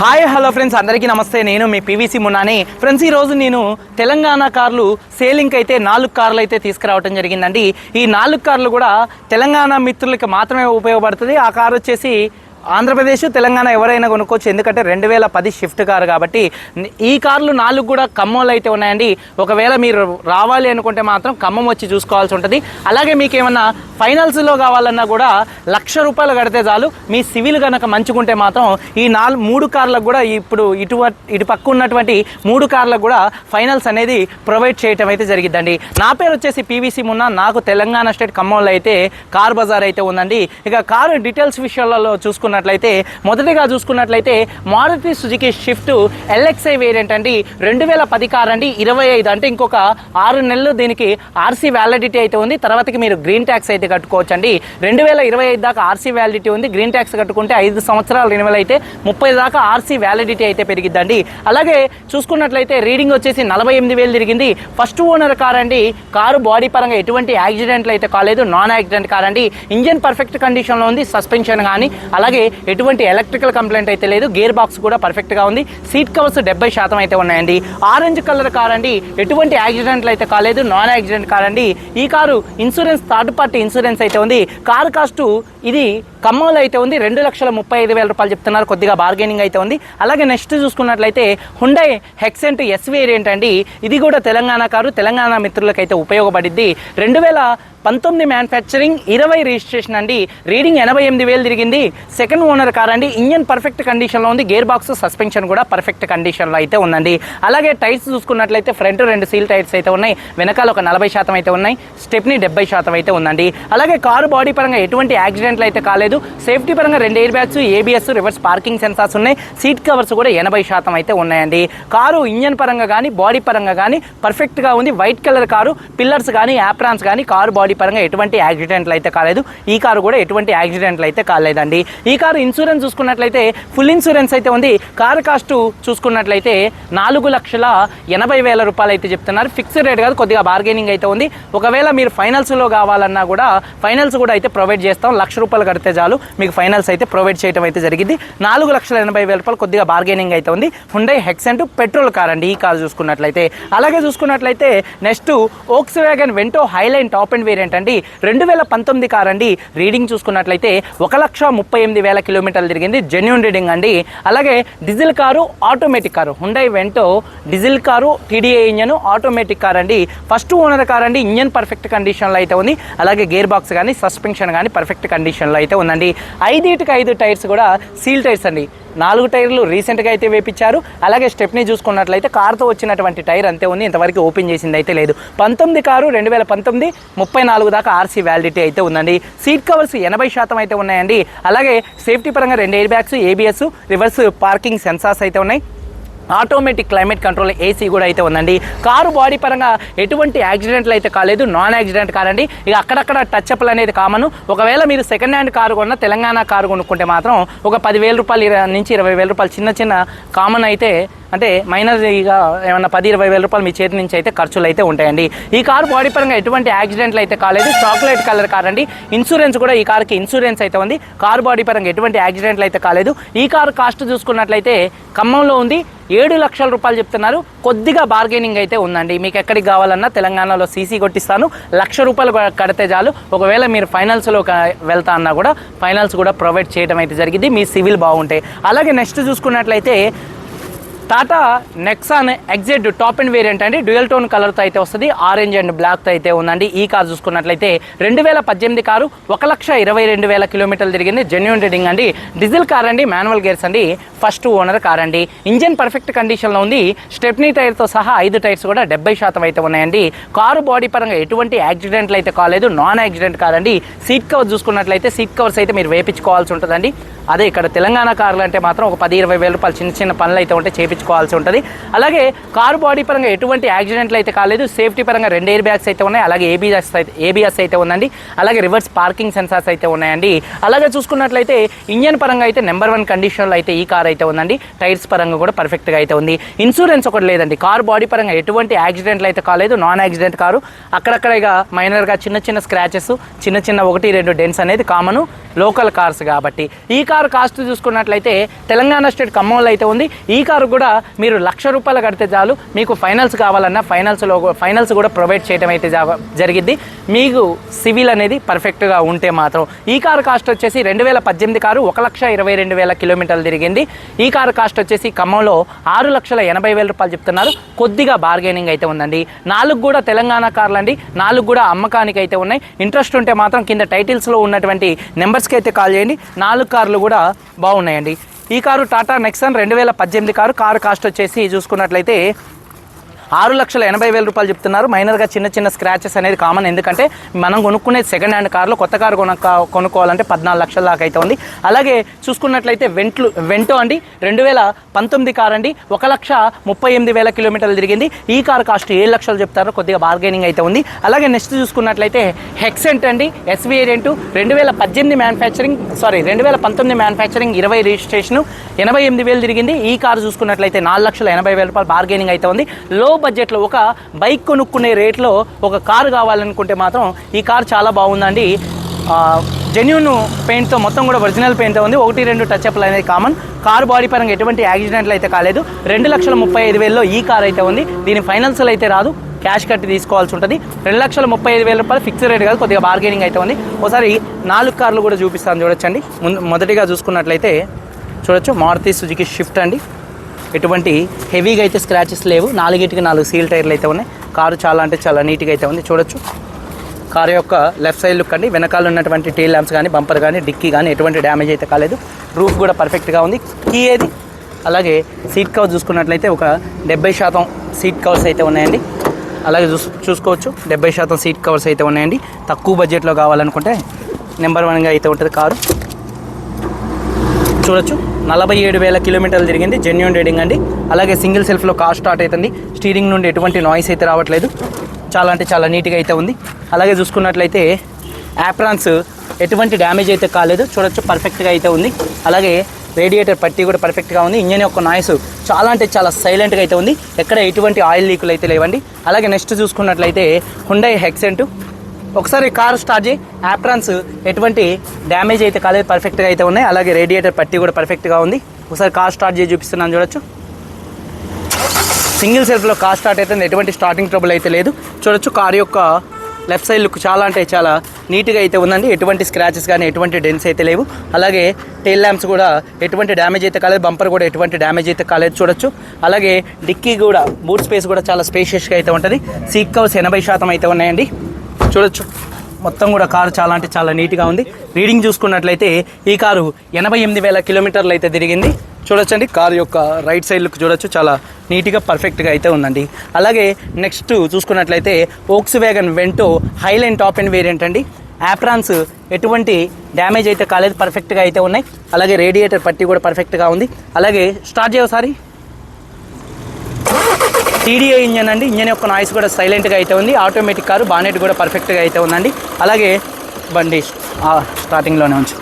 Hi hello friends. అందరికీ నమస్తే. నేను మీ పీవీసీ మున్నాని. ఫ్రెండ్స్ ఈ రోజు నేను తెలంగాణ కార్లు సేలింగ్ అయితే నాలుగు కార్లు అయితే తీసుకురావడం జరిగిందండి. ఈ నాలుగు కార్లు కూడా తెలంగాణ మిత్రులకి మాత్రమే ఉపయోగపడుతుంది. ఆ కార్ వచ్చేసి ఆంధ్రప్రదేశ్ తెలంగాణ ఎవరైనా కొనుక్కోవచ్చు. ఎందుకంటే రెండు వేల పది షిఫ్ట్ కారు కాబట్టి ఈ కార్లు నాలుగు కూడా ఖమ్మంలో అయితే ఉన్నాయండి. ఒకవేళ మీరు రావాలి అనుకుంటే మాత్రం ఖమ్మం వచ్చి చూసుకోవాల్సి ఉంటుంది. అలాగే మీకు ఏమన్నా ఫైనల్స్లో కావాలన్నా కూడా లక్ష రూపాయలు కడితే చాలు. మీ సివిల్ కనుక మంచుకుంటే మాత్రం ఈ నాలుగు మూడు కార్లకు కూడా ఇప్పుడు ఇటు ఇటు పక్క ఉన్నటువంటి మూడు కార్లకు కూడా ఫైనల్స్ అనేది ప్రొవైడ్ చేయటం అయితే జరిగిద్దండి. నా పేరు వచ్చేసి పీవీసీ మున్న. నాకు తెలంగాణ స్టేట్ ఖమ్మంలో అయితే కార్ బజార్ అయితే ఉందండి. ఇక కారు డీటెయిల్స్ విషయాలలో చూసుకున్నట్లయితే మొదటిగా చూసుకున్నట్లయితే Maruti Suzuki Swift LXI variant అండి రెండు వేల పది కార్ అండి ఇరవై ఐదు అంటే ఇంకొక ఆరు నెలలు దీనికి ఆర్సీ వ్యాలిడిటీ అయితే ఉంది. తర్వాతకి మీరు గ్రీన్ ట్యాక్స్ అయితే కట్టుకోవచ్చు అండి రెండు వేల ఇరవై ఐదు దాకా ఆర్సీ వ్యాలిడిటీ ఉంది. గ్రీన్ ట్యాక్స్ కట్టుకుంటే ఐదు సంవత్సరాలు రెన్యువల్ అయితే ముప్పై దాకా ఆర్సీ వ్యాలిడిటీ అయితే పెరిగిద్దండి. అలాగే చూసుకున్నట్లయితే రీడింగ్ వచ్చేసి నలభై ఎనిమిది వేలు తిరిగింది. ఫస్ట్ ఓనర్ కార్ అండి కారు బాడీ పరంగా ఎటువంటి యాక్సిడెంట్లు అయితే కాలేదు. నాన్ యాక్సిడెంట్ కార్ అండి. ఇంజన్ పర్ఫెక్ట్ కండిషన్లో ఉంది. సస్పెన్షన్ కానీ అలాగే ఎటువంటి ఎలక్ట్రికల్ కంప్లైంట్ అయితే లేదు. గేర్ బాక్స్ కూడా పర్ఫెక్ట్గా ఉంది. సీట్ కవర్స్ డెబ్బై శాతం అయితే ఉన్నాయండి. ఆరెంజ్ కలర్ కార్ అండి. ఎటువంటి యాక్సిడెంట్లు అయితే కాలేదు. నాన్ యాక్సిడెంట్ కార్ అండి. ఈ car insurance third party insurance అయితే ఉంది. కారు కాస్ట్ ఇది ఖమ్మంలో అయితే ఉంది. రెండు లక్షల ముప్పై ఐదు వేల రూపాయలు చెప్తున్నారు. కొద్దిగా బార్గెనింగ్ అయితే ఉంది. అలాగే నెక్స్ట్ చూసుకున్నట్లయితే హుండై హెక్సెంట్ ఎస్ వేరియంట్ అండి. ఇది కూడా తెలంగాణ కారు. తెలంగాణ మిత్రులకైతే ఉపయోగపడిద్ది. రెండు వేల పంతొమ్మిది మ్యానుఫ్యాక్చరింగ్ ఇరవై రిజిస్ట్రేషన్ అండి. రీడింగ్ ఎనభై ఎనిమిది వేలు తిరిగింది. సెకండ్ ఓనర్ కార్ అండి ఇంజన్ పర్ఫెక్ట్ కండిషన్లో ఉంది. గేర్ బాక్స్ సస్పెన్షన్ కూడా పర్ఫెక్ట్ కండిషన్లో అయితే ఉందండి. అలాగే టైర్స్ చూసుకున్నట్లయితే ఫ్రంట్ రెండు సీల్ టైర్స్ అయితే ఉన్నాయి. వెనకాల ఒక నలభై శాతం అయితే ఉన్నాయి. స్టెప్ని డెబ్బై శాతం అయితే ఉందండి. అలాగే కారు బాడీ పరంగా ఎటువంటి యాక్సిడెంట్లు అయితే కాలేదు. సేఫ్టీ పరంగా రెండు air bags ABS reverse parking sensors ఉన్నాయి. సీట్ కవర్స్ కూడా ఎనభై శాతం అయితే ఉన్నాయండి. కారు ఇంజన్ పరంగా కానీ బాడీ పరంగా కానీ పర్ఫెక్ట్గా ఉంది. వైట్ కలర్ కారు పిల్లర్స్ కానీ యాప్రాన్స్ కానీ కారు బాడీ పరంగా ఎటువంటి యాక్సిడెంట్లు అయితే కాలేదు. ఈ కారు కూడా ఎటువంటి యాక్సిడెంట్లు అయితే కాలేదండి. ఈ కారు ఇన్సూరెన్స్ చూసుకున్నట్లయితే ఫుల్ ఇన్సూరెన్స్ అయితే ఉంది. కారు కాస్ట్ చూసుకున్నట్లయితే నాలుగు లక్షల ఎనభై వేల రూపాయలు అయితే చెప్తున్నారు. ఫిక్స్డ్ రేట్ కాదు కొద్దిగా బార్గెనింగ్ అయితే ఉంది. ఒకవేళ మీరు ఫైనల్స్లో కావాలన్నా కూడా ఫైనల్స్ కూడా అయితే ప్రొవైడ్ చేస్తాం. లక్ష రూపాయలు కడితే చాలు మీకు ఫైనల్స్ అయితే ప్రొవైడ్ చేయడం అయితే జరిగింది. నాలుగు లక్షల ఎనభై వేల రూపాయలు కొద్దిగా బార్గెనింగ్ అయితే ఉంది. హుండై హెక్సెంట్ పెట్రోల్ కార్ అండి ఈ కార్ చూసుకున్నట్లయితే. అలాగే చూసుకున్నట్లయితే next Volkswagen Vento highline top end variant అండి రెండు వేల పంతొమ్మిది కార్ అండి రీడింగ్ చూసుకున్నట్లయితే ఒక లక్ష ముప్పై ఎనిమిది వేల కిలోమీటర్లు తిరిగింది. జెన్యున్ రీడింగ్ అండి. అలాగే diesel car automatic car. Hyundai Vento diesel car TDI engine automatic car అండి. ఫస్ట్ ఓనర్ కార్ అండి. ఇంజన్ పర్ఫెక్ట్ కండిషన్లో అయితే ఉంది. అలాగే గేర్ బాక్స్ కానీ సస్పెన్షన్ కానీ పర్ఫెక్ట్ కండిషన్లో అయితే ఉందండి. ఐదుటికి ఐదు టైర్స్ కూడా సీల్ టైర్స్ అండి. నాలుగు టైర్లు రీసెంట్గా అయితే వేపించారు. అలాగే స్టెప్ని చూసుకున్నట్లయితే కార్తో వచ్చినటువంటి టైర్ అంతే ఉంది. ఇంతవరకు ఓపెన్ చేసింది అయితే లేదు. పంతొమ్మిది కారు రెండు వేల పంతొమ్మిది ముప్పై నాలుగు దాకా ఆర్సీ వ్యాలిడిటీ అయితే ఉందండి. సీట్ కవర్స్ ఎనభై శాతం అయితే ఉన్నాయండి. అలాగే సేఫ్టీ పరంగా రెండు air bags ABS reverse parking sensors అయితే ఉన్నాయి. ఆటోమేటిక్ క్లైమేట్ కంట్రోల్ ఏసీ కూడా అయితే ఉందండి. కారు బాడీ పరంగా ఎటువంటి యాక్సిడెంట్లు అయితే కాలేదు నాన్ యాక్సిడెంట్ కారండి ఇక అక్కడక్కడ టచ్ అప్లు అనేది కామన్. ఒకవేళ మీరు సెకండ్ హ్యాండ్ కారు కొన్న తెలంగాణ కారు కొనుక్కుంటే మాత్రం ఒక పదివేల రూపాయలు నుంచి ఇరవై వేల రూపాయలు చిన్న చిన్న కామన్ అయితే అంటే మైనర్ ఇక ఏమన్నా పది ఇరవై వేల రూపాయలు మీ చేతి నుంచి అయితే ఖర్చులు అయితే ఉంటాయండి. ఈ కారు బాడీ పరంగా ఎటువంటి యాక్సిడెంట్లు అయితే కాలేదు. చాక్లెట్ కలర్ కార్ అండి. ఇన్సూరెన్స్ కూడా ఈ కార్కి ఇన్సూరెన్స్ అయితే ఉంది. కారు బాడీ పరంగా ఎటువంటి యాక్సిడెంట్లు అయితే కాలేదు. ఈ కారు కాస్ట్ చూసుకున్నట్లయితే ఖమ్మంలో ఉంది. ఏడు లక్షల రూపాయలు చెప్తున్నారు. కొద్దిగా బార్గెనింగ్ అయితే ఉందండి. మీకు ఎక్కడికి కావాలన్నా తెలంగాణలో సీసీ కొట్టిస్తాను. లక్ష రూపాయలు కడితే చాలు. ఒకవేళ మీరు ఫైనల్స్లో వెళ్తా అన్నా కూడా ఫైనల్స్ కూడా ప్రొవైడ్ చేయడం అయితే జరిగింది. మీ సివిల్ బాగుంటాయి అలాగే నెక్స్ట్ చూసుకున్నట్లయితే Tata Nexon XZ top end variant అండి. డ్యూయల్ టోన్ కలర్తో అయితే వస్తుంది. ఆరెంజ్ అండ్ బ్లాక్తో అయితే ఉందండి. ఈ కార్ చూసుకున్నట్లయితే రెండు వేల పద్దెనిమిది కారు ఒక లక్ష ఇరవై రెండు వేల కిలోమీటర్లు తిరిగింది. జెన్యున్ రీడింగ్ అండి. డీజిల్ కార్ అండి. మాన్యువల్ గేర్స్ అండి. ఫస్ట్ ఓనర్ కార్ అండి. ఇంజన్ పర్ఫెక్ట్ కండిషన్లో ఉంది. స్టెప్నీ టైర్తో సహా ఐదు టైర్స్ కూడా డెబ్బై శాతం అయితే ఉన్నాయండి. కారు బాడీ పరంగా ఎటువంటి యాక్సిడెంట్లు అయితే కాలేదు. నాన్ యాక్సిడెంట్ కాదండి సీట్ కవర్ చూసుకున్నట్లయితే సీట్ కవర్స్ అయితే మీరు వేపించుకోవాల్సి ఉంటుందండి. అదే ఇక్కడ తెలంగాణ కార్లు అంటే మాత్రం ఒక పది ఇరవై వేల రూపాయలు చిన్న చిన్న పనులు అయితే ఉంటే చేపించుకోవాల్సి ఉంటుంది. అలాగే కారు బాడీ పరంగా ఎటువంటి యాక్సిడెంట్లు అయితే కాలేదు. సేఫ్టీ పరంగా రెండు ఎయిర్ బ్యాగ్స్ అయితే ఉన్నాయి. అలాగే ఏబిఎస్ అయితే ఏబిఎస్ అయితే ఉందండి. అలాగే రివర్స్ పార్కింగ్ సెన్సార్స్ అయితే ఉన్నాయండి. అలాగే చూసుకున్నట్లయితే ఇంజన్ పరంగా అయితే నెంబర్ వన్ కండిషన్లో అయితే ఈ కార్ అయితే ఉందండి. టైర్స్ పరంగా కూడా పర్ఫెక్ట్గా అయితే ఉంది. ఇన్సూరెన్స్ ఒకటి లేదండి. కార్ బాడీ పరంగా ఎటువంటి యాక్సిడెంట్లు అయితే కాలేదు. Non accident car. అక్కడక్కడ ఇక మైనర్గా చిన్న చిన్న స్క్రాచెస్ చిన్న చిన్న ఒకటి రెండు డెన్స్ అనేది కామను. లోకల్ కార్స్ కాబట్టి. ఈ కార్ కారు కాస్ట్ చూసుకున్నట్లయితే తెలంగాణ స్టేట్ ఖమ్మంలో అయితే ఉంది. ఈ కారు కూడా మీరు లక్ష రూపాయలు కడితే చాలు. మీకు ఫైనల్స్ కావాలన్నా ఫైనల్స్లో ఫైనల్స్ కూడా ప్రొవైడ్ చేయడం అయితే జా- మీకు సివిల్ అనేది పర్ఫెక్ట్గా ఉంటే మాత్రం. ఈ కారు కాస్ట్ వచ్చేసి రెండు వేల పద్దెనిమిది కారు ఒక లక్ష ఇరవై రెండు వేల కిలోమీటర్లు తిరిగింది. ఈ కారు కాస్ట్ వచ్చేసి ఖమ్మంలో ఆరు లక్షల ఎనభై వేల రూపాయలు చెప్తున్నారు. కొద్దిగా బార్గెనింగ్ అయితే ఉందండి. నాలుగు కూడా తెలంగాణ కార్లు అండి. నాలుగు కూడా అమ్మకానికి అయితే ఉన్నాయి. ఇంట్రెస్ట్ ఉంటే మాత్రం కింద టైటిల్స్లో ఉన్నటువంటి నెంబర్స్కి అయితే కాల్ చేయండి. నాలుగు కార్లు కూడా కూడా బాగున్నాయండి. ఈ కారు టాటా నెక్సన్ రెండు వేల పద్దెనిమిది కారు కారు కాస్ట్ వచ్చేసి చూసుకున్నట్లయితే ఆరు లక్షల ఎనభై వేల రూపాయలు చెప్తున్నారు. మైనర్గా చిన్న చిన్న స్క్రాచెస్ అనేది కామన్ ఎందుకంటే మనం కొనుక్కునే సెకండ్ హ్యాండ్ కార్లో కొత్త కారు కొనక్క కొనుక్కోవాలంటే పద్నాలుగు లక్షల దాకా అయితే ఉంది. అలాగే చూసుకున్నట్లయితే వెంట్లు వెంటో అండి. రెండు వేల పంతొమ్మిది కార్ అండి. ఒక లక్ష ముప్పై ఎనిమిది వేల కిలోమీటర్లు తిరిగింది. ఈ కార్ కాస్ట్ ఏడు లక్షలు చెప్తారు. కొద్దిగా బార్గెనింగ్ అయితే ఉంది. అలాగే నెక్స్ట్ చూసుకున్నట్లయితే హెక్సెంట్ అండి. ఎస్వీ రెంటు రెండు వేల పద్దెనిమిది మ్యానుఫ్యాక్చరింగ్ సారీ రెండు వేల పంతొమ్మిది మ్యానుఫ్యాక్చరింగ్ ఇరవై రిజిస్ట్రేషన్ ఎనభై ఎనిమిది వేలు తిరిగింది. ఈ కారు చూసుకున్నట్లయితే నాలుగు లక్షల ఎనభై వేల రూపాయలు బార్గెనింగ్ అయితే ఉంది. లో బడ్జెట్లో ఒక బైక్ కొనుక్కునే రేట్లో ఒక కారు కావాలనుకుంటే మాత్రం ఈ కారు చాలా బాగుందండి. జెన్యున్ పెయింట్తో మొత్తం కూడా ఒరిజినల్ పెయింట్తో ఉంది. ఒకటి రెండు టచ్అప్లు అనేది కామన్ కారు బాడీ పరంగా ఎటువంటి యాక్సిడెంట్లు అయితే కాలేదు. రెండు లక్షల ముప్పై ఐదు వేలలో ఈ కార్ అయితే ఉంది. దీని ఫైనాన్షియల్ అయితే రాదు. క్యాష్ కట్టి తీసుకోవాల్సి ఉంటుంది. రెండు లక్షల ముప్పై ఐదు వేల రూపాయలు ఫిక్స్డ్ రేట్ కాదు కొద్దిగా బార్గెనింగ్ అయితే ఉంది. ఒకసారి నాలుగు కార్లు కూడా చూపిస్తాను చూడొచ్చండి. ముందు మొదటిగా చూసుకున్నట్లయితే చూడొచ్చు. మారుతి సుజుకి షిఫ్ట్ అండి. ఎటువంటి హెవీగా అయితే స్క్రాచెస్ లేవు. నాలుగిటికి నాలుగు సీల్ టైర్లు అయితే ఉన్నాయి. కారు చాలా అంటే చాలా నీట్గా అయితే ఉంది. చూడొచ్చు. కారు యొక్క లెఫ్ట్ సైడ్ లుక్ అండి. వెనకాల ఉన్నటువంటి టైల్ ల్యాంప్స్ కానీ బంపర్ కానీ డిక్కీ కానీ ఎటువంటి డ్యామేజ్ అయితే కాలేదు. రూఫ్ కూడా పర్ఫెక్ట్గా ఉంది. కీ ఏది? అలాగే సీట్ కవర్ చూసుకున్నట్లయితే ఒక డెబ్బై శాతం సీట్ కవర్స్ అయితే ఉన్నాయండి. అలాగే చూస్ చూసుకోవచ్చు. డెబ్బై శాతం సీట్ కవర్స్ అయితే ఉన్నాయండి. తక్కువ బడ్జెట్లో కావాలనుకుంటే నెంబర్ వన్గా అయితే ఉంటుంది కారు. చూడొచ్చు. నలభై ఏడు వేల కిలోమీటర్లు తిరిగింది. జెన్యున్ రీడింగ్ అండి. అలాగే సింగిల్ సెల్ఫ్లో కార్ స్టార్ట్ అవుతుంది. స్టీరింగ్ నుండి ఎటువంటి నాయిస్ అయితే రావట్లేదు. చాలా అంటే చాలా నీట్గా అయితే ఉంది. అలాగే చూసుకున్నట్లయితే యాప్రాన్స్ ఎటువంటి డ్యామేజ్ అయితే కాలేదు. చూడొచ్చు పర్ఫెక్ట్గా అయితే ఉంది. అలాగే రేడియేటర్ పట్టి కూడా పర్ఫెక్ట్గా ఉంది. ఇంజన్ యొక్క నాయిస్ చాలా అంటే చాలా సైలెంట్గా అయితే ఉంది. ఎక్కడ ఎటువంటి ఆయిల్ లీకులు అయితే లేవండి. అలాగే నెక్స్ట్ చూసుకున్నట్లయితే హుండై హెక్సెంట్ ఒకసారి కారు స్టార్ట్ చేయి. యాప్రాన్స్ ఎటువంటి డ్యామేజ్ అయితే కాలేదు పర్ఫెక్ట్గా అయితే ఉన్నాయి. అలాగే రేడియేటర్ పట్టి కూడా పర్ఫెక్ట్గా ఉంది. ఒకసారి కార్ స్టార్ట్ చేసి చూపిస్తున్నాను చూడొచ్చు. సింగిల్ సెల్ఫ్లో కార్ స్టార్ట్ అయితే ఎటువంటి స్టార్టింగ్ ట్రబుల్ అయితే లేదు. చూడొచ్చు కార్ యొక్క లెఫ్ట్ సైడ్ లుక్ చాలా అంటే చాలా నీట్గా అయితే ఉందండి. ఎటువంటి స్క్రాచెస్ కానీ ఎటువంటి డెన్స్ అయితే లేవు. అలాగే టెయిల్ ల్యాంప్స్ కూడా ఎటువంటి డ్యామేజ్ అయితే కాలేదు. బంపర్ కూడా ఎటువంటి డ్యామేజ్ అయితే కాలేదు చూడొచ్చు. అలాగే డిక్కీ కూడా బూట్ స్పేస్ కూడా చాలా స్పేషియస్గా అయితే ఉంటుంది. సీట్ కవర్స్ ఎనభై శాతం అయితే ఉన్నాయండి. చూడొచ్చు. మొత్తం కూడా కారు చాలా అంటే చాలా నీట్గా ఉంది. రీడింగ్ చూసుకున్నట్లయితే ఈ కారు ఎనభై ఎనిమిది వేల కిలోమీటర్లు అయితే తిరిగింది. చూడొచ్చండి. కారు యొక్క రైట్ సైడ్ లుక్ చూడొచ్చు. చాలా నీట్గా పర్ఫెక్ట్గా అయితే ఉందండి. అలాగే నెక్స్ట్ చూసుకున్నట్లయితే Volkswagen Vento highline top end variant అండి. యాప్రాన్స్ ఎటువంటి డ్యామేజ్ అయితే కాలేదు. పర్ఫెక్ట్గా అయితే ఉన్నాయి. అలాగే రేడియేటర్ పట్టి కూడా పర్ఫెక్ట్గా ఉంది. అలాగే స్టార్ట్ చేయసారి టీడీఏ ఇంజన్ అండి. ఇంజన్ యొక్క నాయిస్ కూడా సైలెంట్గా అయితే ఉంది. ఆటోమేటిక్ కారు బానెట్ కూడా పర్ఫెక్ట్గా అయితే ఉందండి. అలాగే బండి స్టార్టింగ్లోనే ఉంచు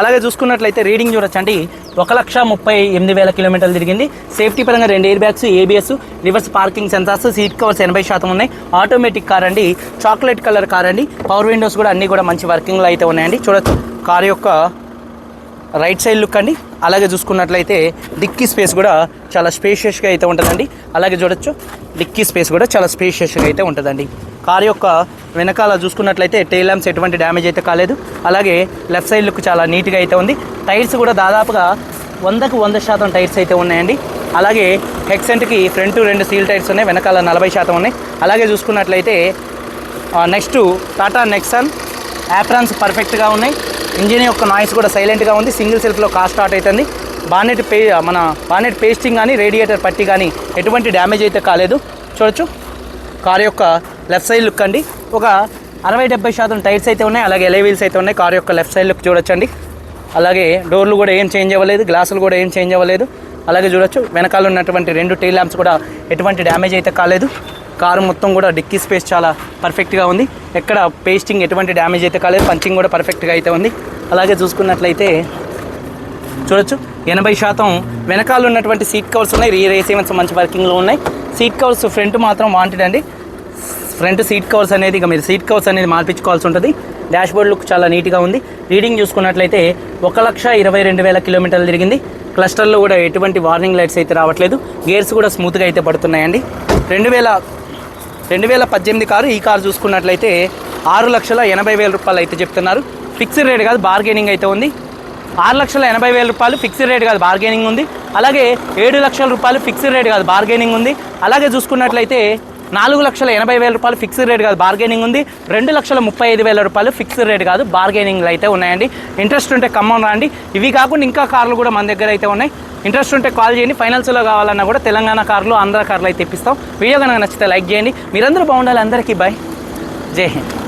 అలాగే చూసుకున్నట్లయితే రీడింగ్ చూడొచ్చు అండి ఒక లక్ష ముప్పై ఎనిమిది వేల కిలోమీటర్లు తిరిగింది. సేఫ్టీ పరంగా రెండు air bags ABS reverse parking sensors seat covers ఎనభై శాతం ఉన్నాయి. ఆటోమేటిక్ కార్ అండి. చాక్లెట్ కలర్ కార్ అండి. పవర్ విండోస్ కూడా అన్నీ కూడా మంచి వర్కింగ్లో అయితే ఉన్నాయండి. చూడొచ్చు. కార్ యొక్క రైట్ సైడ్ లుక్ అండి. అలాగే చూసుకున్నట్లయితే డిక్కీ స్పేస్ కూడా చాలా స్పేషియస్గా అయితే ఉంటుందండి. అలాగే చూడొచ్చు డిక్కీ స్పేస్ కూడా చాలా స్పేషియస్గా అయితే ఉంటుందండి. కార్ యొక్క వెనకాల చూసుకున్నట్లయితే టైల్ ల్యాంప్స్ ఎటువంటి డ్యామేజ్ అయితే కాలేదు. అలాగే లెఫ్ట్ సైడ్ లుక్ చాలా నీట్గా అయితే ఉంది. టైర్స్ కూడా దాదాపుగా వందకు వంద శాతం టైర్స్ అయితే ఉన్నాయండి. అలాగే హెక్సెంట్కి ఫ్రంట్ రెండు సీల్ టైర్స్ ఉన్నాయి వెనకాల నలభై శాతం ఉన్నాయి. అలాగే చూసుకున్నట్లయితే నెక్స్ట్ టాటా నెక్సన్ యాప్రాన్స్ పర్ఫెక్ట్గా ఉన్నాయి. ఇంజిన్ యొక్క నాయిస్ కూడా సైలెంట్గా ఉంది. సింగిల్ సెల్ఫ్లో కార్ స్టార్ట్ అవుతుంది బానెట్ పే మన బానెట్ పేస్టింగ్ కానీ రేడియేటర్ పట్టి కానీ ఎటువంటి డ్యామేజ్ అయితే కాలేదు. చూడొచ్చు. కార్ యొక్క లెఫ్ట్ సైడ్ లుక్ అండి. ఒక అరవై డెబ్బై శాతం టైర్స్ అయితే ఉన్నాయి. అలాగే ఎలే వీల్స్ అయితే ఉన్నాయి. కార్ యొక్క లెఫ్ట్ సైడ్ లుక్ చూడొచ్చండి. అలాగే డోర్లు కూడా ఏం చేంజ్ అవ్వలేదు. గ్లాసులు కూడా ఏం చేంజ్ అవ్వలేదు. అలాగే చూడొచ్చు. వెనకాల ఉన్నటువంటి రెండు టైల్ ల్యాంప్స్ కూడా ఎటువంటి డ్యామేజ్ అయితే కాలేదు. కారు మొత్తం కూడా డిక్కీ స్పేస్ చాలా పర్ఫెక్ట్గా ఉంది. ఎక్కడ పేస్టింగ్ ఎటువంటి డ్యామేజ్ అయితే కాలేదు పంచింగ్ కూడా పర్ఫెక్ట్గా అయితే ఉంది. అలాగే చూసుకున్నట్లయితే చూడొచ్చు. ఎనభై శాతం వెనకాల ఉన్నటువంటి సీట్ కవర్స్ ఉన్నాయి. రియర్ ఏసీమెన్స్ మంచి వర్కింగ్లో ఉన్నాయి. సీట్ కవర్స్ ఫ్రంట్ మాత్రం వాంటెడ్ అండి. ఫ్రంట్ సీట్ కవర్స్ అనేది ఇక మీరు సీట్ కవర్స్ అనేది మార్పించుకోవాల్సి ఉంటుంది. డాష్ బోర్డ్ లుక్ చాలా నీట్గా ఉంది. రీడింగ్ చూసుకున్నట్లయితే ఒక లక్ష ఇరవై రెండు వేల కిలోమీటర్లు తిరిగింది. క్లస్టర్లో కూడా ఎటువంటి వార్నింగ్ లైట్స్ అయితే రావట్లేదు. గేర్స్ కూడా స్మూత్గా అయితే పడుతున్నాయండి. రెండు వేల రెండు వేల పద్దెనిమిది కారు ఈ కారు చూసుకున్నట్లయితే ఆరు లక్షల ఎనభై వేల రూపాయలు అయితే చెప్తున్నారు. ఫిక్స్డ్ రేట్ కాదు బార్గెనింగ్ అయితే ఉంది. ఆరు లక్షల ఎనభై వేల రూపాయలు ఫిక్స్డ్ రేట్ కాదు బార్గెనింగ్ ఉంది. అలాగే ఏడు లక్షల రూపాయలు ఫిక్స్డ్ రేట్ కాదు బార్గెనింగ్ ఉంది. అలాగే చూసుకున్నట్లయితే నాలుగు లక్షల ఎనభై వేల రూపాయలు ఫిక్స్డ్ రేట్ కాదు బార్గెనింగ్ ఉంది. రెండు లక్షల ముప్పై ఐదు వేల రూపాయలు ఫిక్స్డ్ రేట్ కాదు బార్గెనింగ్లు అయితే ఉన్నాయండి. ఇంట్రెస్ట్ ఉంటే ఖమ్మం రండి. ఇవి కాకుండా ఇంకా కార్లు కూడా మన దగ్గర అయితే ఉన్నాయి. ఇంట్రెస్ట్ ఉంటే కాల్ చేయండి. ఫైనాన్స్లో కావాలన్నా కూడా తెలంగాణ కార్లు ఆంధ్ర కార్లు అయితే ఇప్పిస్తాం. వీడియో కనుక నచ్చితే లైక్ చేయండి. మీరందరూ బాగుండాలి. అందరికీ బాయ్ జై హింద్.